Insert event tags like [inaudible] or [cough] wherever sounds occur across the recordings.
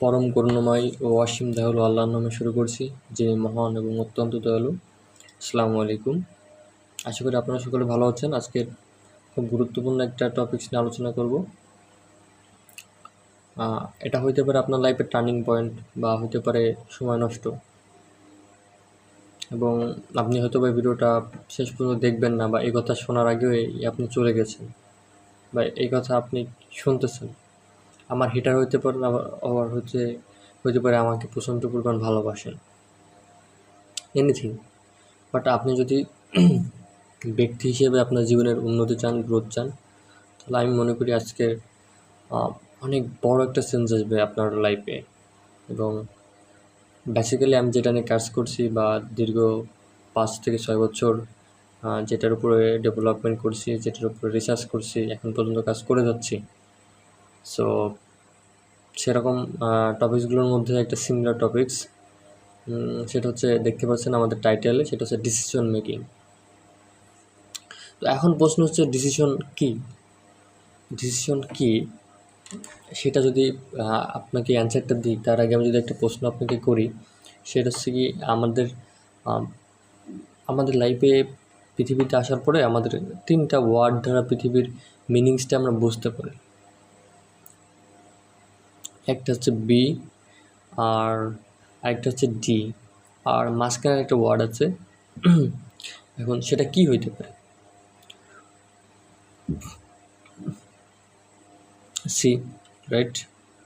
পরম করুণাময় ও অসীম দয়ালু আল্লাহর নামে শুরু করছি যিনি মহান এবং অত্যন্ত দয়ালু। আসসালামু আলাইকুম। আশা করি আপনারা সকলে ভালো আছেন। আজকের খুব গুরুত্বপূর্ণ একটা টপিকস নিয়ে আলোচনা করব। এটা হইতে পারে আপনার লাইফের টার্নিং পয়েন্ট বা হতে পারে সময় নষ্ট। এবং আপনি হয়তো বা ভিডিওটা শেষ পর্যন্ত দেখবেন না বা এই কথা শোনার আগেও আপনি চলে গেছেন বা এই কথা আপনি শুনতেছেন। আমার হিটার হইতে পারে, আবার আবার হচ্ছে, হইতে পারে আমাকে প্রচণ্ড পরিমাণ ভালোবাসেন। এনিথিং বাট আপনি যদি [clears throat] ব্যক্তি হিসেবে আপনার জীবনের উন্নতি চান গ্রোথ চান, তাহলে আমি মনে করি আজকে অনেক বড় একটা চেঞ্জ আসবে আপনার লাইফে এবং বেসিক্যালি আমি যেটা নিয়ে কাজ করছি বা দীর্ঘ পাঁচ থেকে ছয় বছর যেটার উপরে ডেভেলপমেন্ট করছি, যেটার উপরে রিসার্চ করছি, এখন পর্যন্ত কাজ করে যাচ্ছি সো সেরকম টপিকসগুলোর মধ্যে একটা সিমিলার টপিকস সেটা হচ্ছে দেখতে পাচ্ছেন আমাদের টাইটেলে সেটা হচ্ছে ডিসিশন মেকিং তো এখন প্রশ্ন হচ্ছে ডিসিশন কি? ডিসিশন কি? সেটা যদি আপনাকে অ্যান্সারটা দিই তার আগে আমি যদি একটা প্রশ্ন আপনাকে করি সেটা হচ্ছে কি আমাদের আম, আমাদের লাইফে পৃথিবীতে আসার পরে আমাদের তিনটা ওয়ার্ড দ্বারা পৃথিবীর মিনিংসটা আমরা বুঝতে পারি। একটা হচ্ছে বি আর আরেকটা হচ্ছে ডি আর মাঝখানে একটা ওয়ার্ড আছে। [clears throat] এখন সেটা কি হইতে পারে? সি রাইট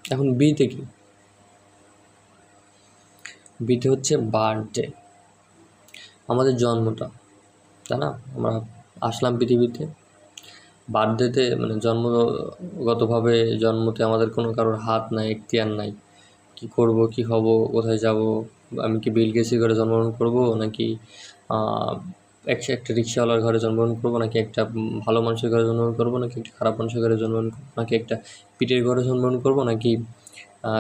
এখন বিতে কি? বিতে হচ্ছে বার্থডে আমাদের জন্মটা, তাই না? আমরা আসলাম পৃথিবীতে। বার্থডেতে মানে জন্মগতভাবে জন্মতে আমাদের কোনো কারোর হাত নাই এখতিয়ার নাই। কি করব কি হব কোথায় যাব? আমি কি বিল গেছি ঘরে জন্মগ্রহণ করব নাকি আহ, একটা রিক্সাওয়ালার ঘরে জন্মগ্রহণ করব নাকি একটা ভালো মানুষের ঘরে জন্মগ্রহণ করব নাকি একটা খারাপ মানুষের ঘরে জন্মগ্রহণ করব নাকি একটা পিটের ঘরে জন্মগ্রহণ করব নাকি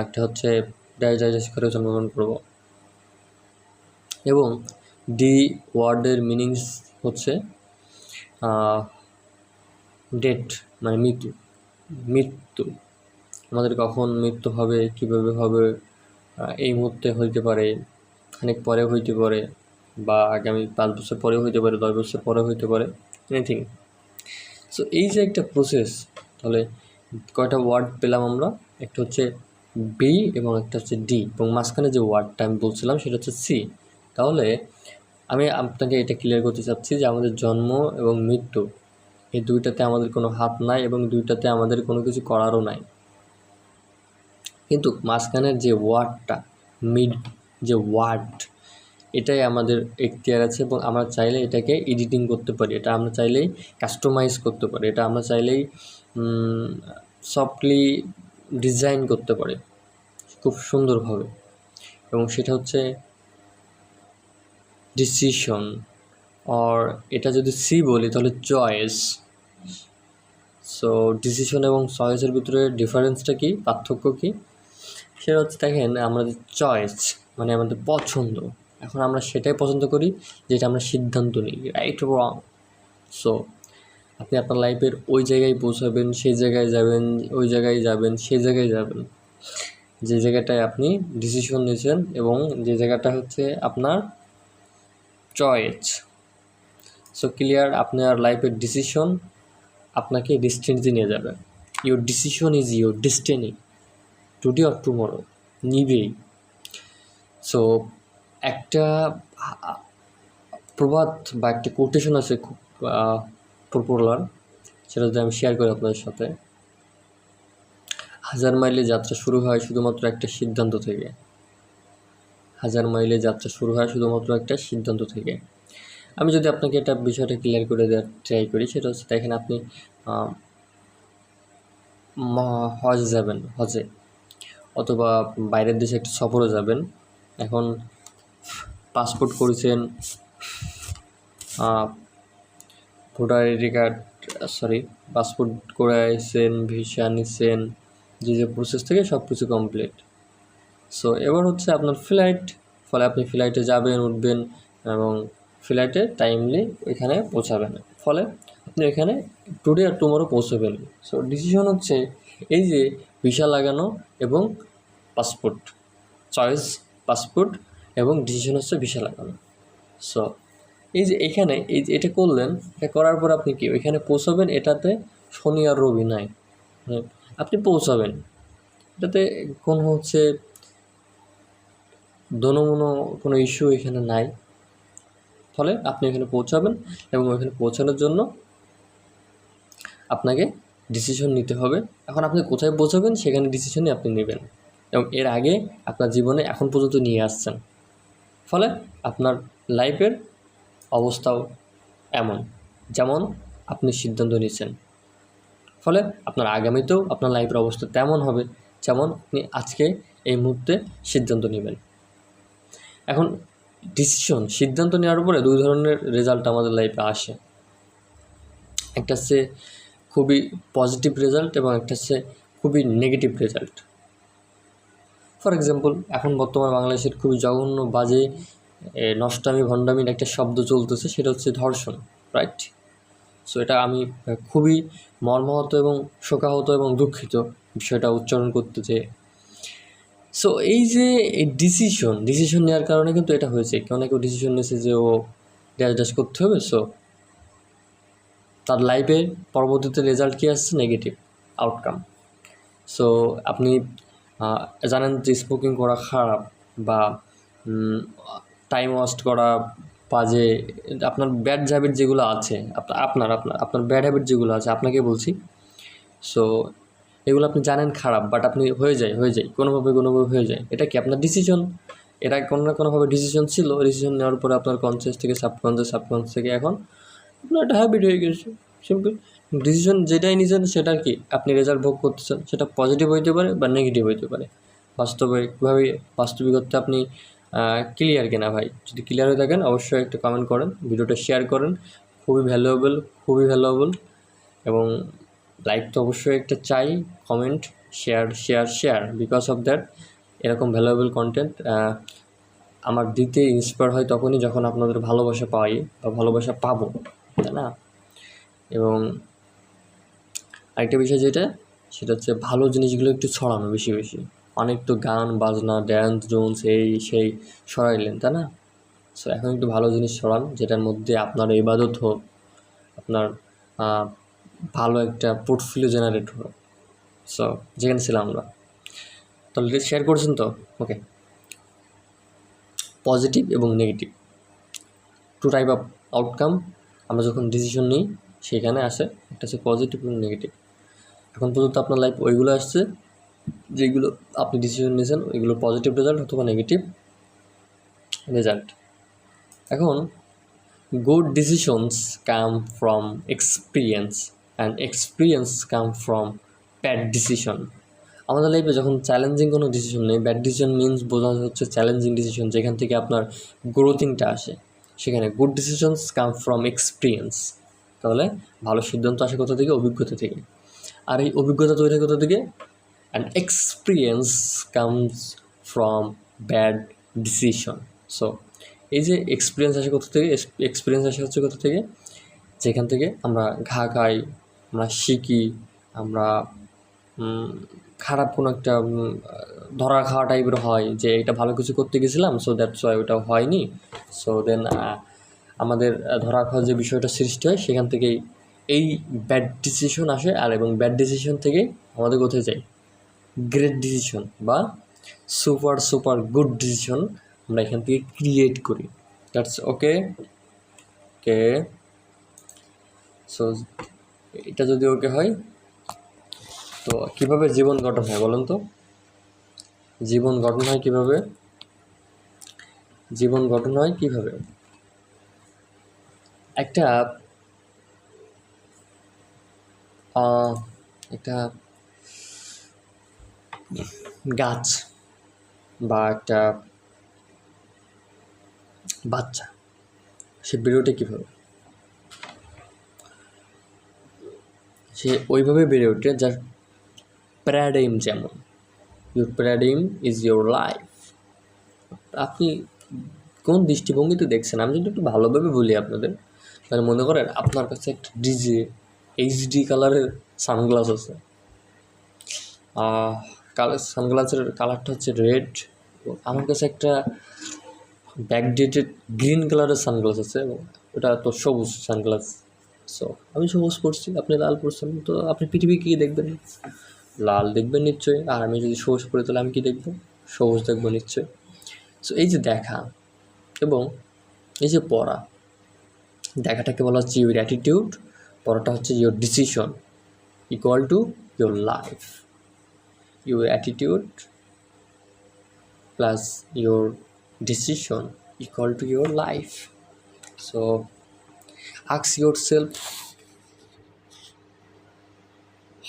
একটা হচ্ছে ডাইজাইজাস ঘরে জন্মগ্রহণ করব। এবং ডি ওয়ার্ডের মিনিংস হচ্ছে ডেট মানে মৃত্যু মৃত্যু। আমাদের কখন মৃত্যু হবে, কীভাবে হবে এই মুহূর্তে হইতে পারে, খানিক পরে হইতে পারে, বা আগামী পাঁচ বছর পরে হইতে পারে, দশ বছর পরে হইতে পারে এনিথিং সো এই যে একটা প্রসেস তাহলে কয়টা ওয়ার্ড পেলাম আমরা? একটা হচ্ছে বি এবং একটা হচ্ছে ডি এবং মাঝখানে যে ওয়ার্ডটা আমি বলছিলাম, সেটা হচ্ছে সি তাহলে আমি আপনাকে এটা ক্লিয়ার করতে চাচ্ছি যে আমাদের জন্ম এবং মৃত্যু এই দুইটাতে আমাদের কোনো হাত নাই এবং দুইটাতে আমাদের কোনো কিছু করারও নাই। কিন্তু মাঝখানের যে ওয়ার্ডটা, মিড যে ওয়ার্ড, এটাই আমাদের এখতিয়ার আছে এবং আমরা চাইলে এটাকে এডিটিং করতে পারি। এটা আমরা চাইলেই কাস্টমাইজ করতে পারি। এটা আমরা চাইলেই সফটলি ডিজাইন করতে পারি খুব সুন্দরভাবে। এবং সেটা হচ্ছে ডিসিশন আর এটা যদি সি বলি তাহলে চয়েস। সো ডিসিশন এবং চয়েসের ভিতরে ডিফারেন্সটা কি? পার্থক্য কি? সেটা হচ্ছে দেখেন, আমাদের চয়েস মানে আমাদের পছন্দ। এখন আমরা সেটাই পছন্দ করি যেটা আমরা সিদ্ধান্ত নিই রাইট রং সো আপনি আপনার লাইফের ওই জায়গায় পৌঁছাবেন, সেই জায়গায় যাবেন, ওই জায়গায় যাবেন, সেই জায়গায় যাবেন। যে জায়গাটায় আপনি ডিসিশন নিয়েছেন এবং যে জায়গাটা হচ্ছে আপনার চয়েস সো ক্লিয়ার আপনার লাইফের ডিসিশন আপনাকে ডিস্টেন্সি নিয়ে যাবে। Your decision is your destiny today or tomorrow নিবেই। So একটা, প্রবাদ বা একটা কোটেশন আছে খুব পপুলার সেটা যদি আমি শেয়ার করি আপনাদের সাথে। হাজার মাইলে যাত্রা শুরু হয় শুধুমাত্র একটা সিদ্ধান্ত থেকে। হাজার মাইলে যাত্রা শুরু হয় শুধুমাত্র একটা সিদ্ধান্ত থেকে। আমি যদি আপনাকে এটা বিষয়টা ক্লিয়ার করে দেওয়ার ট্রাই করি, সেটা হচ্ছে দেখেন আপনি হজ যাবেন, হজে। অথবা বাইরের দেশে একটা সফরে যাবেন। এখন পাসপোর্ট করেছেন voter ID card sorry passport করে আসছেন ভিসা নিচ্ছেন যে যে প্রসেস থেকে সব কিছু কমপ্লিট সো এবার হচ্ছে আপনার ফ্লাইট ফলে আপনি ফ্লাইটে যাবেন, উঠবেন এবং ফ্লাইটে টাইমলি ওইখানে পৌঁছাবেন ফলে আপনি এখানে টুডে আর টুমোরো পৌঁছাবেন সো ডিসিশন হচ্ছে এই যে ভিসা লাগানো এবং পাসপোর্ট চয়েস পাসপোর্ট এবং ডিসিশন হচ্ছে ভিসা লাগানো। সো এই যে এখানে এই যে এটা করলেন, এটা করার পর আপনি কি ওইখানে পৌঁছাবেন এটাতে শনি আর রবি নাই। মানে আপনি পৌঁছাবেন। এটাতে কোনো হচ্ছে দনমনো কোনো ইস্যু এখানে নাই। ফলে আপনি এখানে পৌঁছাবেন এবং ওইখানে পৌঁছানোর জন্য আপনাকে ডিসিশন নিতে হবে। এখন আপনি কোথায় পৌঁছাবেন সেখানে ডিসিশনই আপনি নেবেন এবং এর আগে আপনার জীবনে এখন পর্যন্ত নিয়ে আসছেন। ফলে আপনার লাইফের অবস্থাও এমন, যেমন আপনি সিদ্ধান্ত নিয়েছেন। ফলে আপনার আগামীতেও আপনার লাইফের অবস্থা তেমন হবে, যেমন আপনি আজকে এই মুহূর্তে সিদ্ধান্ত নেবেন। এখন ডিসিশন সিদ্ধান্ত নেওয়ার উপরে দুই ধরনের রেজাল্ট আমাদের লাইফে আসে। একটা হচ্ছে খুবই পজিটিভ রেজাল্ট এবং একটা হচ্ছে খুবই নেগেটিভ রেজাল্ট ফর এক্সাম্পল এখন বর্তমান বাংলাদেশের খুবই জঘন্য, বাজে নষ্টামি, ভণ্ডামির একটা শব্দ চলতেছে, সেটা হচ্ছে ধর্ষণ রাইট সো এটা আমি খুবই মর্মাহত এবং শোকাহত এবং দুঃখিত বিষয়টা উচ্চারণ করতে চেয়ে সো এই যে ডিসিশন ডিসিশন নেওয়ার কারণে কিন্তু এটা হয়েছে। কেউ না ডিসিশন নিয়েছে যে ও ড্যাশ ড্যাশ করতে হবে সো তার লাইফে পরবর্তীতে রেজাল্ট কী আসছে? নেগেটিভ আউটকাম সো আপনি জানেন যে স্মোকিং করা খারাপ বা টাইম ওয়েস্ট করা বাজে, আপনার ব্যাড হ্যাবিট যেগুলো আছে আপনা- আপনার আপনার আপনার ব্যাড হ্যাবিট যেগুলো আছে, আপনাকে বলছি। সো এগুলো আপনি জানেন খারাপ বাট আপনি হয়ে যায় হয়ে যায়, কোনোভাবে কোনোভাবে হয়ে যায়। এটা কি আপনার ডিসিশন এটা কোনো না কোনোভাবে ডিসিশন ছিল ডিসিশন নেওয়ার পরে আপনার কনসিয়াস থেকে সাবকনসিয়াস সাবকনসিয়াস থেকে এখন আপনার একটা হ্যাবিট হয়ে গেছে। সিম্পল ডিসিশন যেটাই নিয়েছেন সেটা কি? আপনি রেজাল্ট ভোগ করতেছেন, সেটা পজিটিভ হইতে পারে বা নেগেটিভ হইতে পারে। বাস্তবিকভাবে বাস্তবিকত্বে আপনি ক্লিয়ার কিনা ভাই? যদি ক্লিয়ার হয়ে থাকেন, অবশ্যই একটু কমেন্ট করেন, ভিডিওটা শেয়ার করেন। খুবই ভ্যালুয়েবল খুবই ভ্যালুয়েবল এবং লাইক তো অবশ্যই একটা চাই comment share share share because of that এরকম ভ্যালুয়েবল কন্টেন্ট আমার দিতে ইন্সপায়ার হয় তখনই যখন আপনাদের ভালোবাসা পাই বা ভালোবাসা পাবো, তাই না? এবং আরেকটা বিষয় যেটা, সেটা হচ্ছে ভালো জিনিসগুলো একটু ছড়ানো বেশি বেশি। অনেক তো গান, বাজনা ড্যান্স জোন্স এই, সেই সরাইলেন তাই না? সো এখন একটু ভালো জিনিস ছড়ান, যেটার মধ্যে আপনার ইবাদত হোক, আপনার ভালো একটা পোর্টফোলিও জেনারেট হোক সো যেখানে ছিলাম আমরা। তাহলে শেয়ার করছেন তো? ওকে পজিটিভ এবং negative two type of outcome আমরা যখন ডিসিশন নিই, সেখানে আসে একটা হচ্ছে পজিটিভ এবং নেগেটিভ এখন পর্যন্ত আপনার লাইফ ওইগুলো আসছে, যেগুলো আপনি ডিসিশন নিয়েছেন ওইগুলো পজিটিভ রেজাল্ট অথবা নেগেটিভ রেজাল্ট এখন good decisions come from experience and experience come from bad decision আমাদের লাইফে যখন চ্যালেঞ্জিং কোনো ডিসিশন নেই ব্যাড ডিসিশন মিনস বোঝা হচ্ছে চ্যালেঞ্জিং ডিসিশন যেখান থেকে আপনার গ্রোথিংটা আসে। সেখানে good decisions come from experience তাহলে ভালো সিদ্ধান্ত আসে কোথা থেকে? অভিজ্ঞতা থেকে। আর এই অভিজ্ঞতা তৈরি কোথা থেকে? And experience comes from bad decision so এই যে এক্সপিরিয়েন্স আসে কোথা থেকে? এক্সপিরিয়েন্স আসে হচ্ছে কোথা থেকে? যেখান থেকে আমরা ঘা খাই আমরা শিখি, আমরা খারাপ কোনো একটা ধরা খাওয়া টাইপের হয় যে এটা ভালো কিছু করতে গেছিলাম সো দ্যাটস ওয়াই ওটা হয়নি। সো দেন আমাদের ধরা খাওয়ার যে বিষয়টা সৃষ্টি হয়, সেখান থেকেই এই ব্যাড ডিসিশন আসে আর এবং ব্যাড ডিসিশন থেকেই আমাদের কোথায় যাই গ্রেট ডিসিশন বা সুপার সুপার গুড ডিসিশন আমরা এখান থেকে ক্রিয়েট করি। দ্যাটস ওকে ওকে সো এটা যদি ওকে হয়, তো কীভাবে জীবন গঠন হয় বলুন তো? জীবন গঠন হয় কীভাবে? জীবন গঠন হয় কীভাবে? একটা একটা গাছ বা একটা বাচ্চা, সে ওঠে কীভাবে? সে ওইভাবে বেড়ে ওঠে যার প্যারাডাইম যেমন your paradigm is your life আপনি কোন দৃষ্টিভঙ্গিতে দেখছেন? আমি যদি একটু ভালোভাবে বলি আপনাদের, তাহলে মনে করেন আপনার কাছে একটা ডিজে এইচডি কালারের সানগ্লাস আছে। কালার সানগ্লাসের কালারটা হচ্ছে রেড আমার কাছে একটা ব্যাকডেটেড গ্রিন কালারের সানগ্লাস আছে এবং ওটা তো সবুজ সানগ্লাস সো আমি সবুজ পড়ছি আপনি লাল পড়ছেন, তো আপনি পৃথিবী কী দেখবেন? লাল দেখবেন নিশ্চয়ই, আর আমি যদি সবুজ পড়ি তাহলে আমি কী দেখব? সবুজ দেখব নিশ্চয়ই। সো এই যে দেখা এবং এই যে পড়া, দেখাটাকে বলা হচ্ছে ইউর অ্যাটিটিউড পড়াটা হচ্ছে your decision equal to your life your attitude plus your decision to to life life so ask yourself,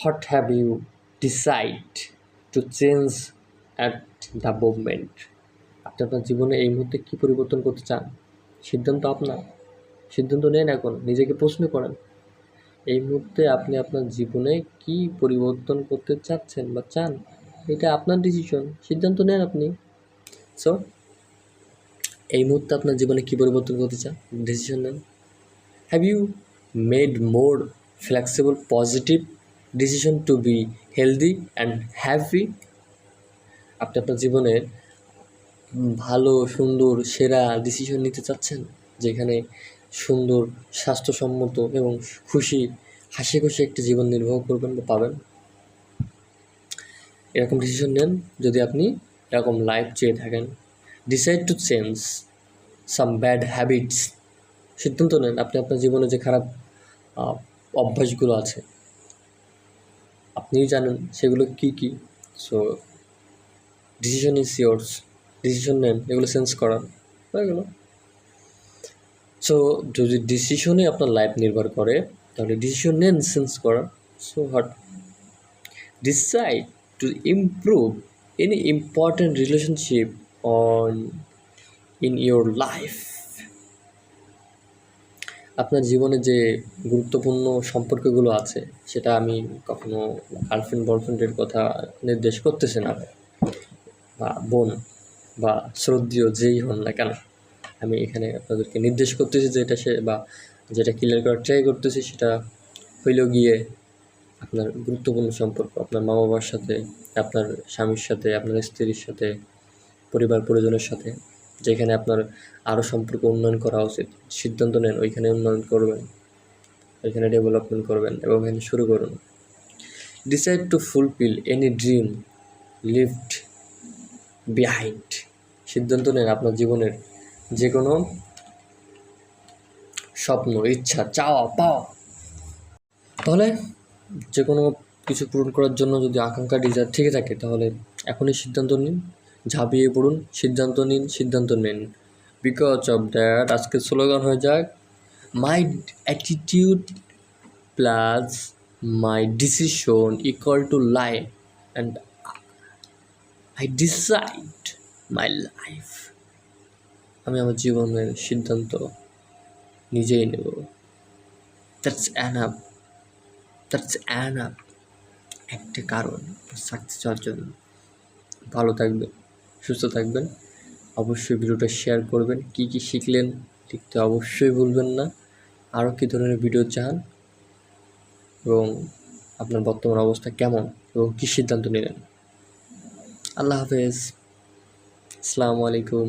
what have you decide to change at the moment? আপনি আপনার জীবনে এই মুহূর্তে কী পরিবর্তন করতে চান? সিদ্ধান্ত আপনার। সিদ্ধান্ত নেন এখন, নিজেকে প্রশ্ন করেন। এই মুহূর্তে আপনি আপনার জীবনে কি পরিবর্তন করতে চাচ্ছেন বা চান? এটা আপনার ডিসিশন সিদ্ধান্ত নেন আপনি। সো এই মুহূর্তে আপনার জীবনে কী পরিবর্তন করতে চান? ডিসিশন নেন। Have you made more flexible positive decision to be healthy and happy আপনি আপনার জীবনে ভালো, সুন্দর, সেরা ডিসিশন নিতে চাচ্ছেন, যেখানে সুন্দর, স্বাস্থ্যসম্মত এবং খুশি হাসি খুশি একটি জীবন নির্বাহ করবেন বা পাবেন? এরকম ডিসিশন নেন যদি আপনি এরকম লাইফ চেয়ে থাকেন। Decide to change some bad habits সিদ্ধান্ত নেন আপনি আপনার জীবনে যে খারাপ অভ্যাসগুলো আছে। আপনিও জানেন সেগুলো কী কী। So decision is yours decision নেন, এগুলো সেন্স করার। হয়ে গেল। সো যদি ডিসিশনে আপনার লাইফ নির্ভর করে, তাহলে ডিসিশন নেন সেন্স করার। So hot decide to improve any important relationship on in your life আপনার জীবনে যে গুরুত্বপূর্ণ সম্পর্কগুলো আছে, সেটা আমি কখনো গার্লফ্রেন্ড বয়ফ্রেন্ডের কথা নির্দেশ করতেছি না। বা বোন বা শ্রদ্ধীয় যেই হন না কেন, আমি এখানে আপনাদেরকে নির্দেশ করতেছি যে এটা সে বা যেটা ক্লিয়ার করার ট্রাই করতেছি সেটা হইলেও গিয়ে আপনার গুরুত্বপূর্ণ সম্পর্ক, আপনার মা বাবার সাথে, আপনার স্বামীর সাথে, আপনার স্ত্রীর সাথে পরিবার পরিজনের সাথে। যেখানে আপনার আরও সম্পর্ক উন্নয়ন করা উচিত। সিদ্ধান্ত নেন, ওইখানে উন্নয়ন করবেন, ওইখানে ডেভেলপমেন্ট করবেন এবং এখানে শুরু করুন। Decide to fulfil any dream left behind সিদ্ধান্ত নেন আপনার জীবনের যে কোনো স্বপ্ন, ইচ্ছা, চাওয়া, পাওয়া। তাহলে যে কোনো কিছু পূরণ করার জন্য যদি আকাঙ্ক্ষা ডিজায়ার থেকে থাকে, তাহলে এখনই সিদ্ধান্ত নিন। ঝাঁপিয়ে পড়ুন, সিদ্ধান্ত নিন সিদ্ধান্ত নিন। বিকজ অফ দ্যাট আজকে স্লোগান হয়ে যাক my attitude plus my decision equal to life and I decide my life আমি আমার জীবনের সিদ্ধান্ত নিজেই নেব। That's an up that's an up একটা কারণ সাকসেস হওয়ার জন্য। ভালো থাকবেন। সুস্থ থাকবেন। অবশ্যই ভিডিওটা শেয়ার করবেন। কি কি শিখলেন লিখতে অবশ্যই ভুলবেন না। আরও কী ধরনের ভিডিও চান? এবং আপনার বর্তমান অবস্থা কেমন? এবং কী সিদ্ধান্ত নিলেন? আল্লাহ হাফেজ। আসসালামু আলাইকুম।